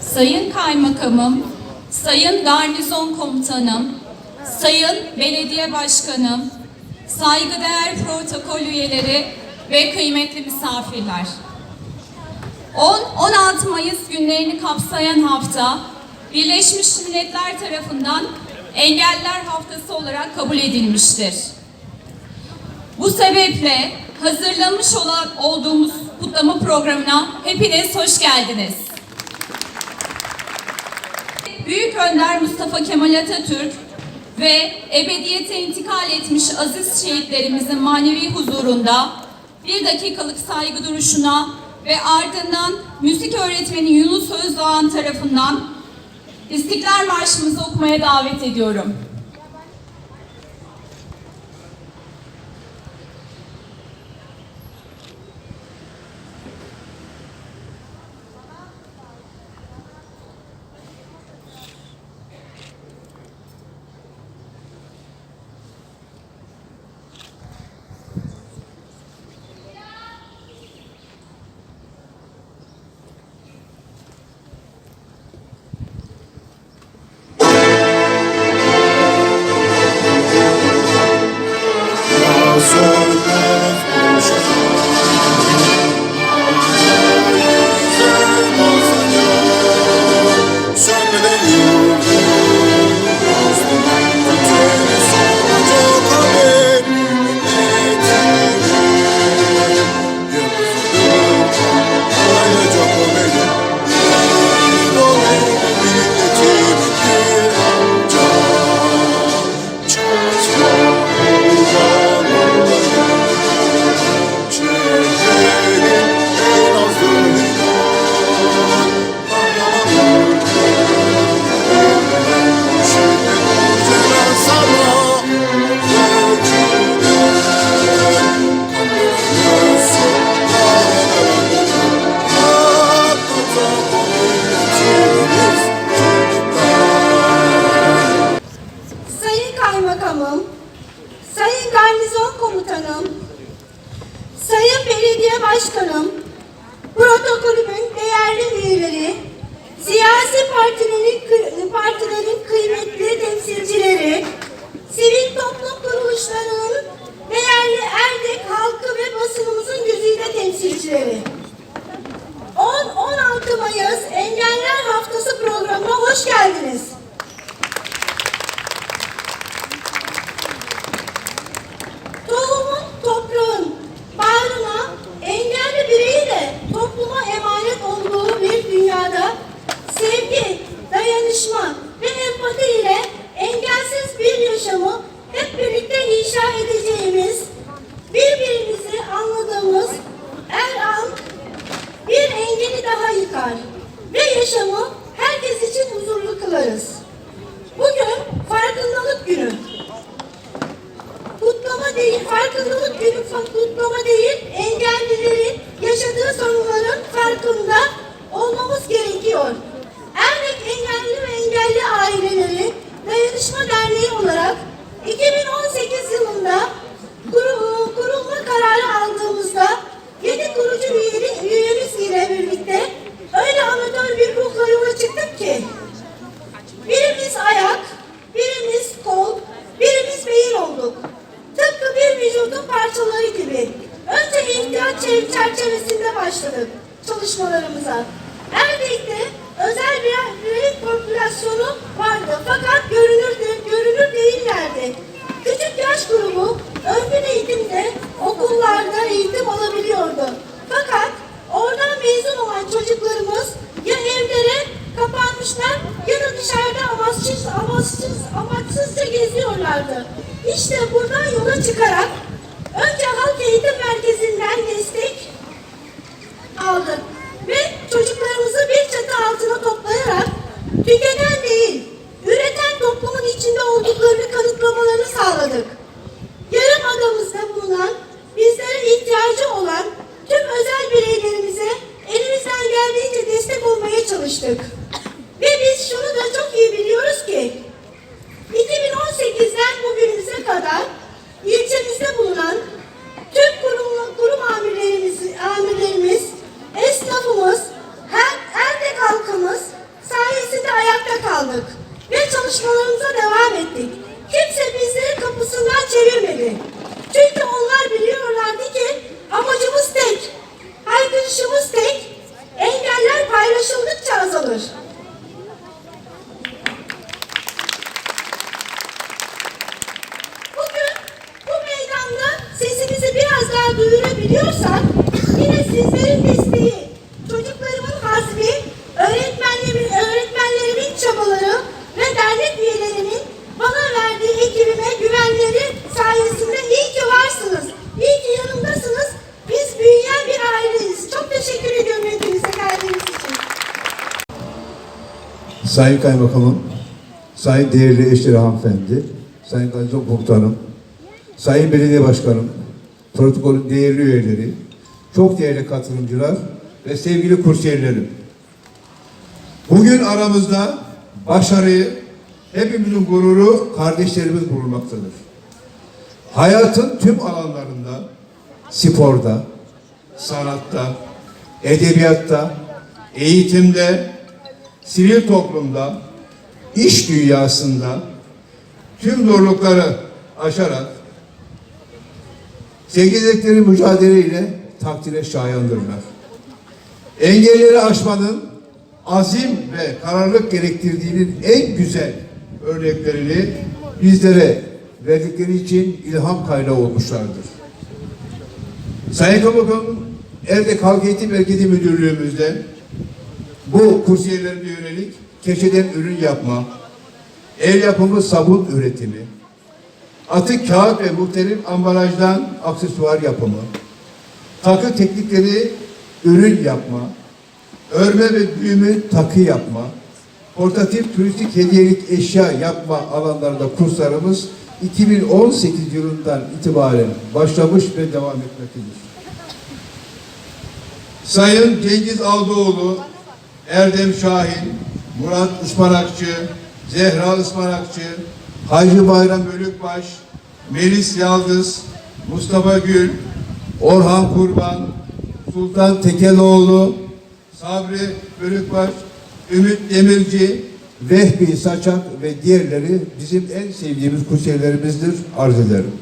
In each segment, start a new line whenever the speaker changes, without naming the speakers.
Sayın Kaymakamım, Sayın Garnizon Komutanım, Sayın Belediye Başkanım, saygıdeğer protokol üyeleri ve kıymetli misafirler. 10-16 Mayıs günlerini kapsayan hafta Birleşmiş Milletler tarafından Engeller Haftası olarak kabul edilmiştir. Bu sebeple hazırlamış olan olduğumuz kutlama programına hepiniz hoş geldiniz. Büyük Önder Mustafa Kemal Atatürk ve ebediyete intikal etmiş aziz şehitlerimizin manevi huzurunda bir dakikalık saygı duruşuna ve ardından müzik öğretmeni Yunus Özdoğan tarafından İstiklal Marşımızı okumaya davet ediyorum.
İşte buradan yola çıkarak
Sayın Kaymakamım, Sayın değerli eşleri hanımefendi, Sayın Garnizon Komutanım, Sayın Belediye Başkanım, protokolün değerli üyeleri, çok değerli katılımcılar ve sevgili kursiyerlerim. Bugün aramızda başarıyı, hepimizin gururu kardeşlerimiz bulunmaktadır. Hayatın tüm alanlarında, sporda, sanatta, edebiyatta, eğitimde, sivil toplumda, iş dünyasında tüm zorlukları aşarak çekirdekleri mücadeleyle takdire şayandırlar. Engelleri aşmanın azim ve kararlılık gerektirdiğinin en güzel örneklerini bizlere verdikleri için ilham kaynağı olmuşlardır. Sayın Kaymakamım, Erdek Halk Eğitim Merkezi Müdürlüğümüzde bu kursiyerlerine yönelik keçeden ürün yapma, el yapımı sabun üretimi, atık kağıt ve muhtelif ambalajdan aksesuar yapımı, takı teknikleri ürün yapma, örme ve büyümü takı yapma, portatif turistik hediyelik eşya yapma alanlarında kurslarımız 2018 yılından itibaren başlamış ve devam etmektedir. Sayın Cengiz Aldıoğlu, Erdem Şahin, Murat Ispanakçı, Zehra Ispanakçı, Hacı Bayram Bölükbaş, Melis Yaldız, Mustafa Gül, Orhan Kurban, Sultan Tekeloğlu, Sabri Bölükbaş, Ümit Demirci, Vehbi Saçak ve diğerleri bizim en sevdiğimiz kursiyerlerimizdir. Arz ederim.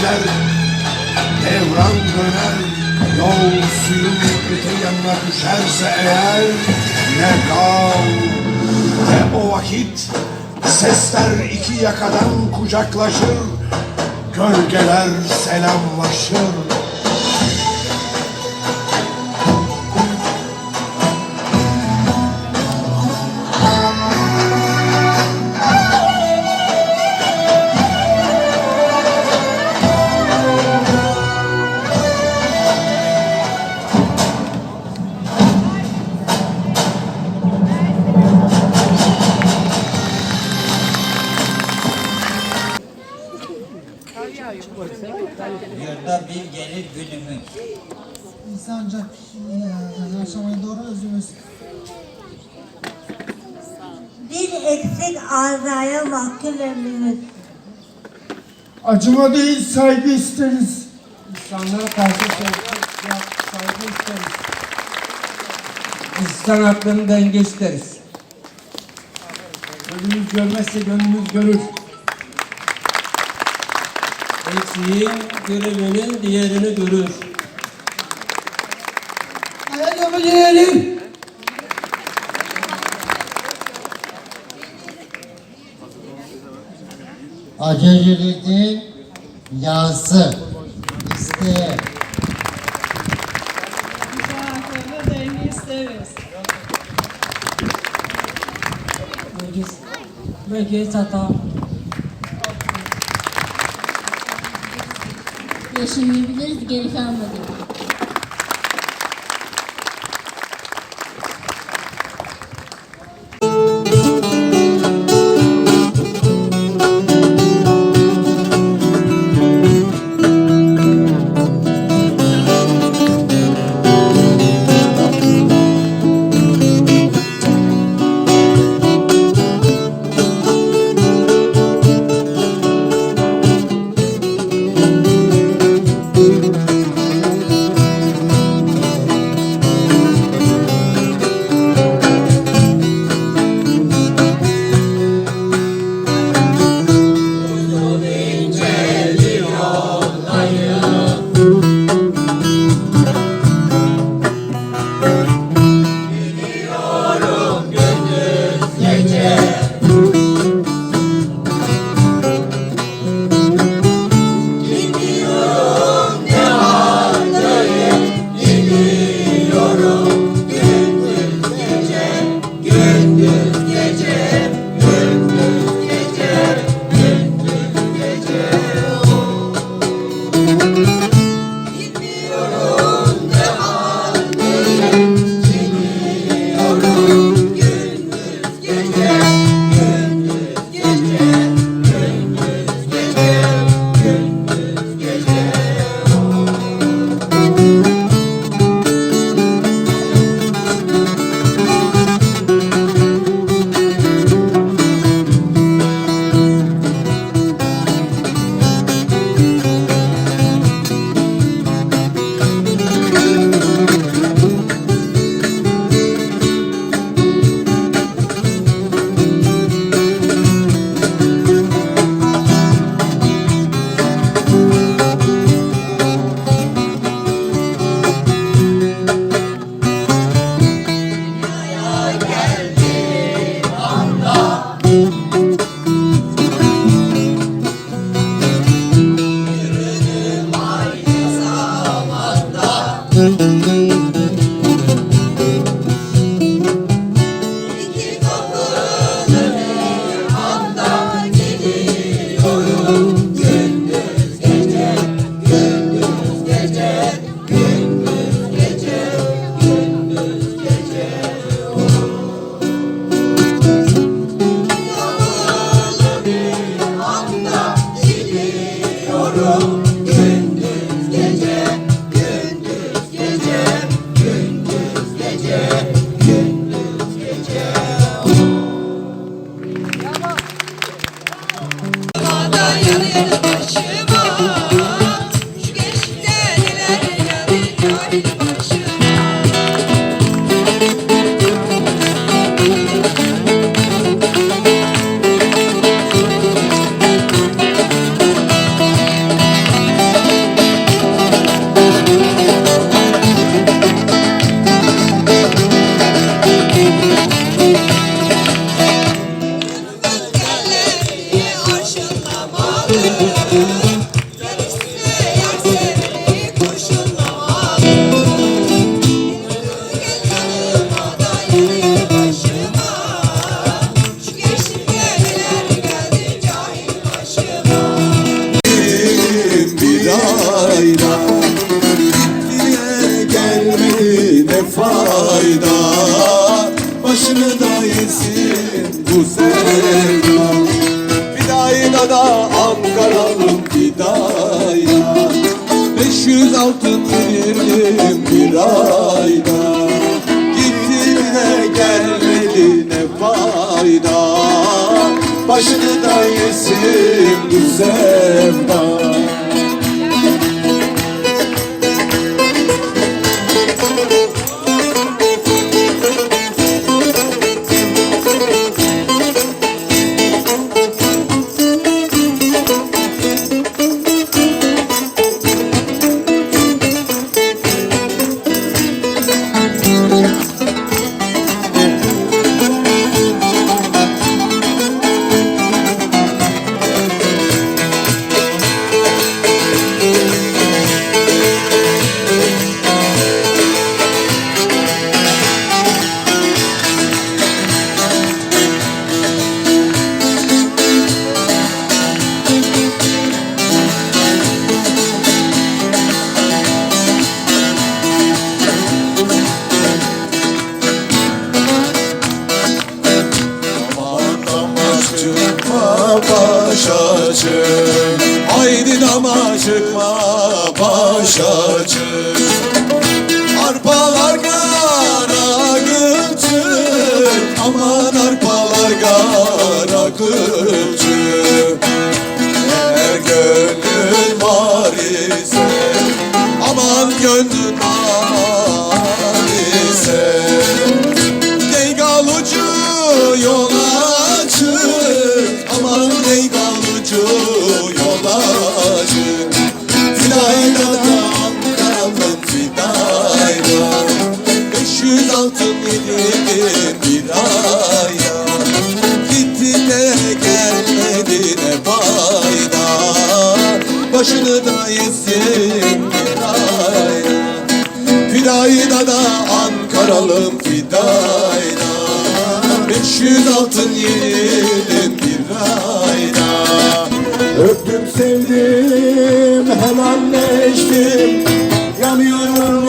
Zeybekler Devran döner Yol suyun öte yanına düşerse eğer Ne kal. Ve o vakit Sesler iki yakadan kucaklaşır Gölgeler selamlaşır
Acıma değil saygı isteriz. İnsanlara karşı ya, saygı isteriz.
İnsan haklarını denge isteriz.
Gözümüz görmezse gönlümüz görür.
Eksiğin görevinin diğerini görür.
Ayakkabı giyelim.
Aceceliğin yası isteğe
Belki hata.
yaşamayabiliriz geri kalmadı.
Yesin bu sevda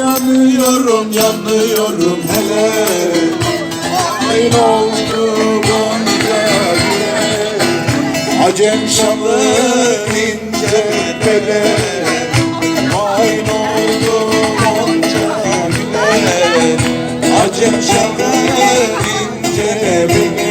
Yanıyorum yanıyorum hele. Aynı oldu Gonca Acem şalı ince bele. Aynı oldu Gonca Acem şalı ince bele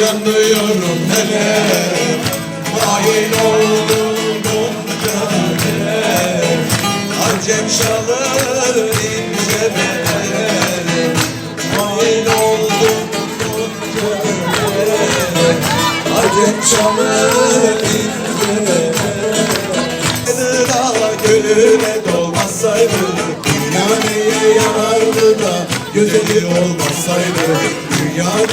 yanıyorum, hele. Hain oldum Gonca Acem şalı ince bele Hain oldum Gonca Acem şalı ince da gönüle dolmasaydı Dünya neye yanardı da güzeli olmasaydı Dünya